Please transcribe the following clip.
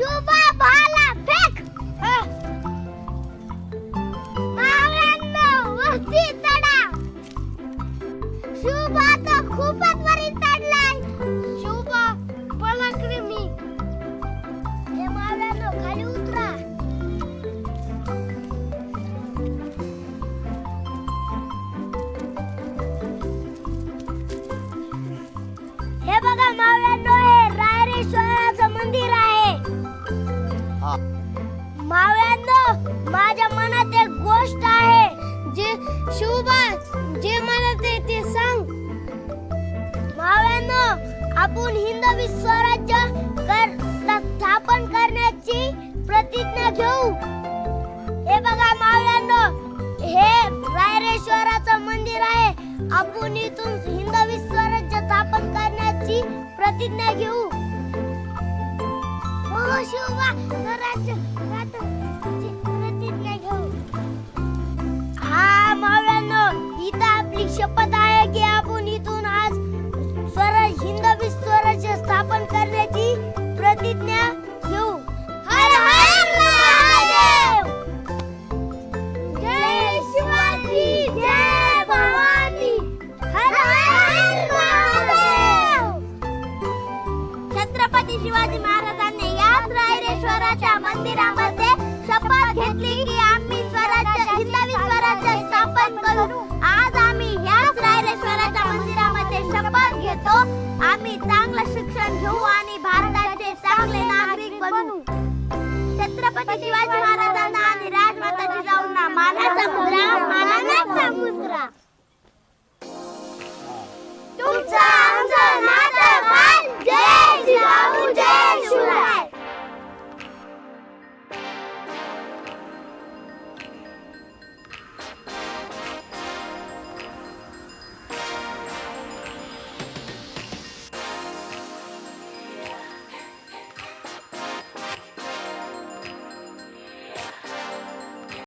Şuba bala pek. Mavrenno vakti tada. Şuba da kupat माव्यांनो माझ्या मनात एक गोष्ट आहे. जे शुभा जे मला ते ते सांग. माव्यांनो आपण हिंदवी स्वराज्य कर स्थापन करण्याची प्रतिज्ञा घेऊ. हे बघा माव्यांनो हे रायरेश्वराचं मंदिर आहे. आपण इथून हिंदवी स्वराज्य स्थापन करण्याची प्रतिज्ञा घेऊ. हो शिवा स्वराज्य राज्याची मंदिरामध्ये शपथ घेतली की आम्ही स्वराज्य हिंदवी स्वराज्य स्थापन करू. आज आम्ही याच रायरेश्वराच्या मंदिरामध्ये शपथ घेतो. आम्ही चांगलं शिक्षण घेऊ आणि भारताचे चांगले नागरिक बनू. छत्रपती शिवाजी